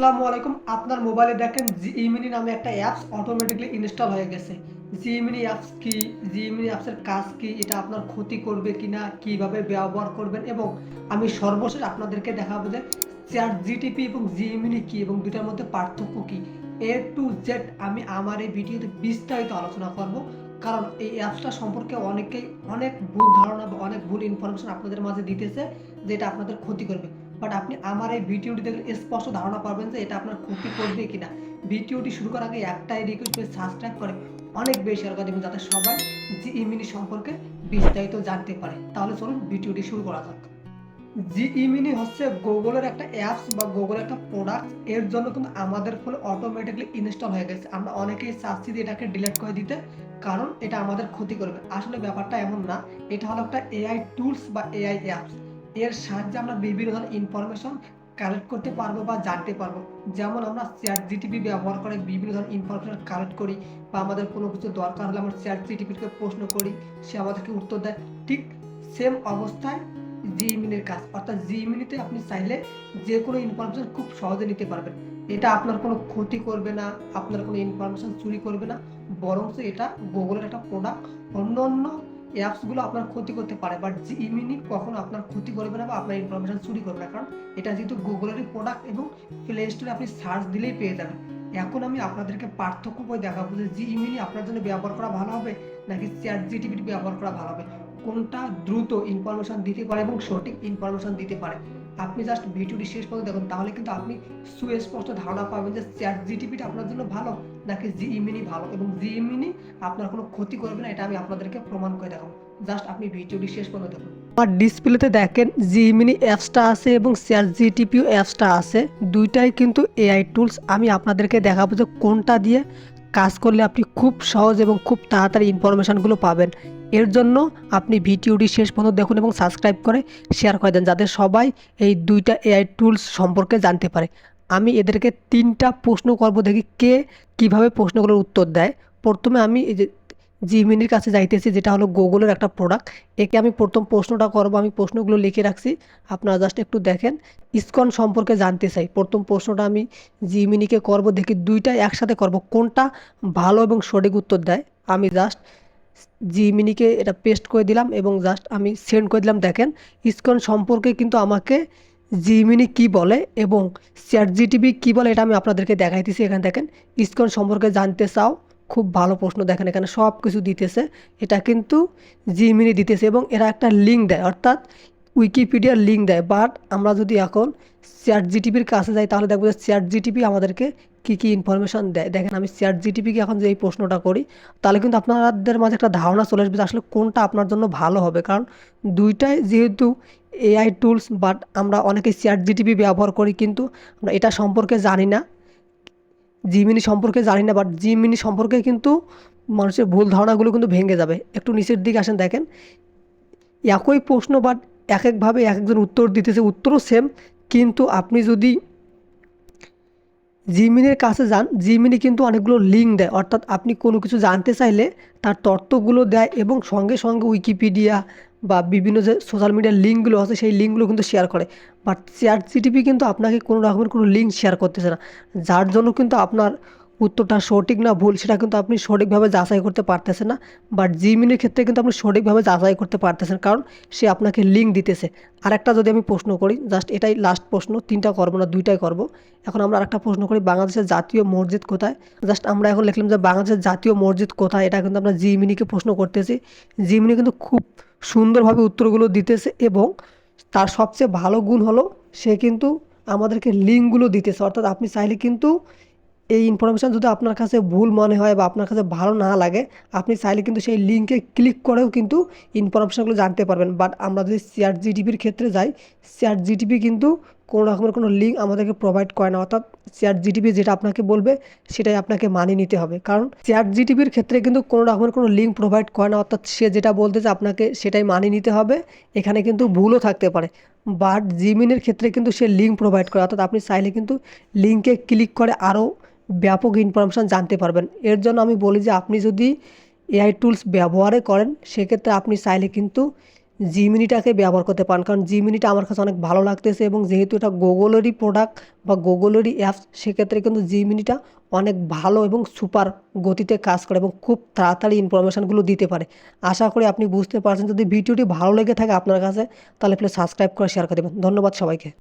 আসসালামু আলাইকুম। আপনার মোবাইলে দেখেন জিমিনি নামে একটা অ্যাপস অটোমেটিকলি ইনস্টল হয়ে গেছে। জিমিনি অ্যাপস কি? জিমিনি অ্যাপসের কাজ কি? এটা আপনার ক্ষতি করবে কিনা? কীভাবে ব্যবহার করবেন? এবং আমি সর্বশেষ আপনাদেরকে দেখাবো যে চ্যাট জিটিপি এবং জিমিনি কি এবং দুটার মধ্যে পার্থক্য কি। এ টু জেড আমি আমার এই ভিডিওতে বিস্তারিত আলোচনা করব। কারণ এই অ্যাপসটা সম্পর্কে অনেকেই অনেক ভুল ধারণা বা অনেক ভুল ইনফরমেশন আপনাদের মাঝে দিতেছে, যেটা আপনাদের ক্ষতি করবে। বাট আপনি আমার এই ভিডিওটি দেখলে স্পষ্ট ধারণা পাবেন যে এটা আপনার ক্ষতি করবে কিনা। ভিডিওটি শুরু করার আগে একটাই রিকোয়েস্ট করে সাবস্ক্রাইব করে। অনেক বেশি করে দেবেন যাতে সবাই জি ইমিনি সম্পর্কে বিস্তারিত জানতে পারে। তাহলে চলুন ভিডিওটি শুরু করা যাক। জি ইমিনি হচ্ছে গুগলের একটা অ্যাপস বা গুগলের একটা প্রোডাক্টের জন্য কিন্তু আমাদের ফোনে অটোমেটিকলি ইনস্টল হয়ে গেছে। আমরা অনেকেই চাচ্ছি যে এটাকে ডিলিট করে দিতে কারণ এটা আমাদের ক্ষতি করবে। আসলে ব্যাপারটা এমন না। এটা হলো একটা এআই টুলস বা এআই অ্যাপস এর সাহায্যে আমরা বিভিন্ন ধরনের ইনফরমেশন কালেক্ট করতে পারব বা জানতে পারব। যেমন আমরা চ্যাট জিটিপি ব্যবহার করে বিভিন্ন ধরনের ইনফরমেশন কালেক্ট করি বা আমাদের কোনো কিছু দরকার হলে আমরা চ্যাট জিটিপিকে প্রশ্ন করি, সে আমাদেরকে উত্তর দেয়। ঠিক সেম অবস্থায় জিমিনের কাজ, অর্থাৎ জিমিনিতে আপনি চাইলে যে কোনো ইনফরমেশন খুব সহজে নিতে পারবেন। এটা আপনার কোনো ক্ষতি করবে না, আপনার কোনো ইনফরমেশন চুরি করবে না বরঞ্চ এটা গুগলের একটা প্রোডাক্ট অন্য অন্য অ্যাপসগুলো আপনার ক্ষতি করতে পারে বাট জিমিনি কখনো আপনার ক্ষতি করবে না বা আপনার ইনফরমেশন চুরি করবে না, কারণ এটা যেহেতু গুগলেরই প্রোডাক্ট এবং প্লে স্টোরে আপনি সার্চ দিলেই পেয়ে যাবেন। এখন আমি আপনাদেরকে পার্থক্য করে দেখাবো যে জি ইমিনি আপনার জন্য ব্যবহার করা ভালো হবে নাকি চ্যাট জিটিপিটি ব্যবহার করা ভালো হবে, কোনটা দ্রুত ইনফরমেশন দিতে পারে এবং সঠিক ইনফরমেশন দিতে পারে। আপনি জাস্ট ভিডিওটি শেষ পর্যন্ত দেখুন, তাহলে কিন্তু আপনি সুস্পষ্ট ধারণা পাবেন যে চ্যাট জিটিপিটা আপনার জন্য ভালো নাকি জিইমিনি ভালো। এবং জিইমিনি আপনার কোনো ক্ষতি করবে না, এটা আমি আপনাদেরকে প্রমাণ করে দেখাবো। জাস্ট আপনি ভিডিওটি শেষ পর্যন্ত দেখুন। আমার ডিসপ্লেতে দেখেন জিমিনি অ্যাপসটা আছে এবং চ্যাট জিটিপিও অ্যাপসটা আছে। দুইটাই কিন্তু এআই টুলস আমি আপনাদেরকে দেখাবো যে কোনটা দিয়ে কাজ করলে আপনি খুব সহজ এবং খুব তাড়াতাড়ি ইনফরমেশানগুলো পাবেন। এর জন্য আপনি ভিডিওটি শেষ পর্যন্ত দেখুন এবং সাবস্ক্রাইব করে শেয়ার করে দেন যাতে সবাই এই দুইটা এআই টুলস সম্পর্কে জানতে পারে। আমি এদেরকে তিনটা প্রশ্ন করব দেখি কে কীভাবে প্রশ্নগুলোর উত্তর দেয়। প্রথমে আমি এই যে জিমিনির কাছে যাইতেছি, যেটা হলো গুগলের একটা প্রোডাক্ট একে আমি প্রথম প্রশ্নটা করব, আমি প্রশ্নগুলো লিখে রাখছি। আপনারা জাস্ট একটু দেখেন। ইসকন সম্পর্কে জানতে চাই। প্রথম প্রশ্নটা আমি জিমিনিকে করব দেখি দুইটা একসাথে করব। কোনটা ভালো এবং সঠিক উত্তর দেয়। আমি জাস্ট জিমিনিকে এটা পেস্ট করে দিলাম এবং জাস্ট আমি সেন্ড করে দিলাম, দেখেন ইসকন সম্পর্কে কিন্তু আমাকে জিমিনি কি বলে এবং চ্যাট জিটিভি কী বলে এটা আমি আপনাদেরকে দেখাইতেছি এখানে, দেখেন ইসকন সম্পর্কে জানতে চাও, খুব ভালো প্রশ্ন, দেখেন, এখানে সব কিছু দিতেছে, এটা কিন্তু জিমিনি দিতেছে এবং এরা একটা লিঙ্ক দেয়, অর্থাৎ উইকিপিডিয়ার লিঙ্ক দেয় বাট আমরা যদি এখন চ্যাট জিটিপির কাছে যাই, তাহলে দেখব যে চ্যাট জিটিপি আমাদেরকে কী কী ইনফরমেশান দেয় দেখেন আমি চ্যাট জিটিপিকে এখন যে এই প্রশ্নটা করি, তাহলে কিন্তু আপনাদের মাঝে একটা ধারণা চলে আসবে আসলে কোনটা আপনার জন্য ভালো হবে। কারণ দুইটাই যেহেতু এআই টুলস বাট আমরা অনেকে চ্যাট জিটিপি ব্যবহার করি, কিন্তু আমরা এটা সম্পর্কে জানি না। জিমিনি সম্পর্কে জানি না বাট জিমিনি সম্পর্কে কিন্তু মানুষের ভুল ধারণাগুলো কিন্তু ভেঙে যাবে। একটু নিচের দিকে আসেন, দেখেন। একই প্রশ্ন বাট এক একভাবে এক একজন উত্তর দিতেছে, উত্তরও সেম কিন্তু আপনি যদি জিমিনের কাছে যান। জিমিনি কিন্তু অনেকগুলো লিঙ্ক দেয়। অর্থাৎ আপনি কোনো কিছু জানতে চাইলে তার তথ্যগুলো দেয় এবং সঙ্গে সঙ্গে উইকিপিডিয়া বা বিভিন্ন যে সোশ্যাল মিডিয়ার লিঙ্কগুলো আছে, সেই লিঙ্কগুলো কিন্তু শেয়ার করে। বাট চ্যাট জিটিপি কিন্তু আপনাকে কোনো রকমের কোনো লিঙ্ক শেয়ার করতেছে না। যার জন্য কিন্তু আপনার উত্তরটা সঠিক না ভুল সেটা কিন্তু আপনি সঠিকভাবে যাচাই করতে পারতেছেন না। বাট জিমিনের ক্ষেত্রে কিন্তু আপনি সঠিকভাবে যাচাই করতে পারতেছেন কারণ সে আপনাকে লিঙ্ক দিতেছে। আরেকটা যদি আমি প্রশ্ন করি জাস্ট এটাই লাস্ট প্রশ্ন, তিনটা করব না, দুইটাই করব। এখন আমরা আরেকটা প্রশ্ন করি, বাংলাদেশের জাতীয় মসজিদ কোথায়? জাস্ট আমরা এখন লিখলাম যে বাংলাদেশের জাতীয় মসজিদ কোথায়, এটা কিন্তু আমরা জিমিনিকে প্রশ্ন করতেছি। জিমিনি কিন্তু খুব সুন্দরভাবে উত্তরগুলো দিতেছে এবং তার সবচেয়ে ভালো গুণ হলো, সে কিন্তু আমাদেরকে লিঙ্কগুলো দিতেছে। অর্থাৎ আপনি চাইলে কিন্তু এই ইনফরমেশান যদি আপনার কাছে ভুল মনে হয় বা আপনার কাছে ভালো না লাগে, আপনি চাইলে কিন্তু সেই লিঙ্কে ক্লিক করেও কিন্তু ইনফরমেশানগুলো জানতে পারবেন। বাট আমরা যদি সিআর জিটিপির ক্ষেত্রে যাই সিআর জিটিপি কিন্তু কোনো রকমের কোনো লিঙ্ক আমাদেরকে প্রোভাইড করে না। অর্থাৎ চ্যাট জিটিপি যেটা আপনাকে বলবে, সেটাই আপনাকে মানিয়ে নিতে হবে। কারণ চ্যাট জিটিপির ক্ষেত্রে কিন্তু কোনো রকমের কোনো লিঙ্ক প্রোভাইড করে না। অর্থাৎ সে যেটা বলতেছে আপনাকে সেটাই মানিয়ে নিতে হবে। এখানে কিন্তু ভুলও থাকতে পারে। বাট জিমিনের ক্ষেত্রে কিন্তু সে লিঙ্ক প্রোভাইড করে। অর্থাৎ আপনি চাইলে কিন্তু লিঙ্কে ক্লিক করে আরও ব্যাপক ইনফরমেশান জানতে পারবেন। এর জন্য আমি বলি যে আপনি যদি এআই টুলস ব্যবহারে করেন, সেক্ষেত্রে আপনি চাইলে কিন্তু জি মিনিটাকে ব্যবহার করতে পারেন। কারণ জিমিনিটা আমার কাছে অনেক ভালো লাগতেছে এবং যেহেতু এটা গুগলেরই প্রোডাক্ট বা গুগলেরই অ্যাপস সেক্ষেত্রে কিন্তু জিমিনিটা অনেক ভালো এবং সুপার গতিতে কাজ করে এবং খুব তাড়াতাড়ি ইনফরমেশানগুলো দিতে পারে। আশা করি আপনি বুঝতে পারছেন। যদি ভিডিওটি ভালো লেগে থাকে আপনার কাছে, তাহলে প্লিজ সাবস্ক্রাইব করে শেয়ার করে দেবেন। ধন্যবাদ সবাইকে।